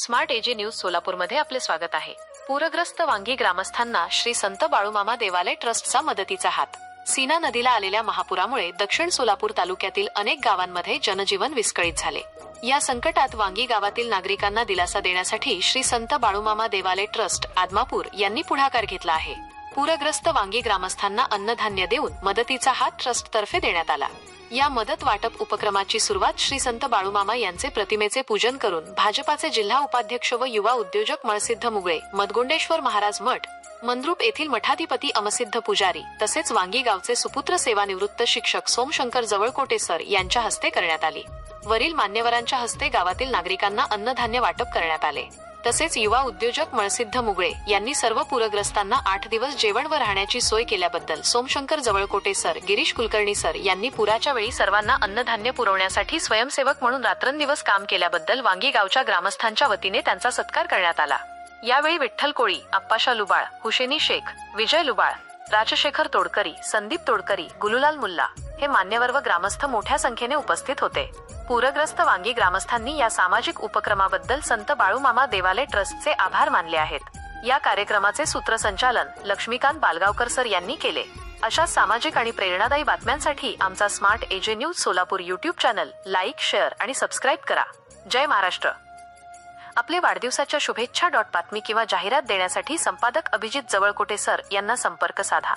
Smart AJ news सोलापूरमध्ये आपले स्वागत आहे. पूरग्रस्त वांगी ग्रामस्थांना श्री संत बाळूमामा देवालय ट्रस्टचा मदतीचा हात. सीना नदीला आलेल्या महापुरामुळे दक्षिण सोलापूर तालुक्यातील अनेक गावांमध्ये जनजीवन विस्कळीत झाले. या संकटात वांगी गावातील नागरिकांना दिलासा देण्यासाठी श्री संत बाळूमामा देवालय ट्रस्ट आदमापूर यांनी पुढाकार घेतला आहे. पूरग्रस्त वांगी ग्रामस्थांना अन्नधान्य देऊन मदतीचा हात ट्रस्टतर्फे देण्यात आला. या मदत वाटप उपक्रमाची सुरुवात श्री संत बाळूमामा यांचे प्रतिमेचे पूजन करून भाजपाचे जिल्हा उपाध्यक्ष व युवा उद्योजक मळसिद्ध मुगळे मदगुंडेश्वर महाराज मठ मंद्रुप येथील मठाधिपती अमसिद्ध पुजारी तसेच वांगी गावचे सुपुत्र सेवानिवृत्त शिक्षक सोमशंकर जवळकोटे सर यांच्या हस्ते करण्यात आली. वरील मान्यवरांच्या हस्ते गावातील नागरिकांना अन्नधान्य वाटप करण्यात आले. तसेच युवा उद्योजक मळसिद्ध मुगळे यांनी सर्व पूरग्रस्तांना आठ दिवस जेवण व राहण्याची सोय केल्याबद्दल सोमशंकर जवळकोटे सर गिरीश कुलकर्णी सर यांनी पुराच्या वेळी सर्वांना अन्नधान्य पुरवण्यासाठी स्वयंसेवक म्हणून रात्रंदिवस काम केल्याबद्दल वांगी गावच्या ग्रामस्थांच्या वतीने त्यांचा सत्कार करण्यात आला. यावेळी विठ्ठल कोळी अप्पाशा लुबाळ हुशेनी शेख विजय लुबाळ राजशेखर तोडकरी संदीप तोडकरी गुलुलाल मुल्ला हे मान्यवर व ग्रामस्थ मोठ्या संख्येने उपस्थित होते. पूरग्रस्त वांगी ग्रामस्थांनी या सामाजिक उपक्रमाबद्दल संत बाळूमामा देवालय ट्रस्टचे आभार मानले आहेत. या कार्यक्रमाचे सूत्रसंचालन लक्ष्मीकांत बालगावकर सर यांनी केले. अशा सामाजिक आणि प्रेरणादायी बातम्यांसाठी आमचा smart AJ news Solapur YouTube channel like share आणि सबस्क्राईब करा. जय महाराष्ट्र. आपले वाढदिवसाच्या शुभेच्छा डॉट बातमी किंवा जाहिरात देण्यासाठी संपादक अभिजित जवळकोटे सर यांना संपर्क साधा.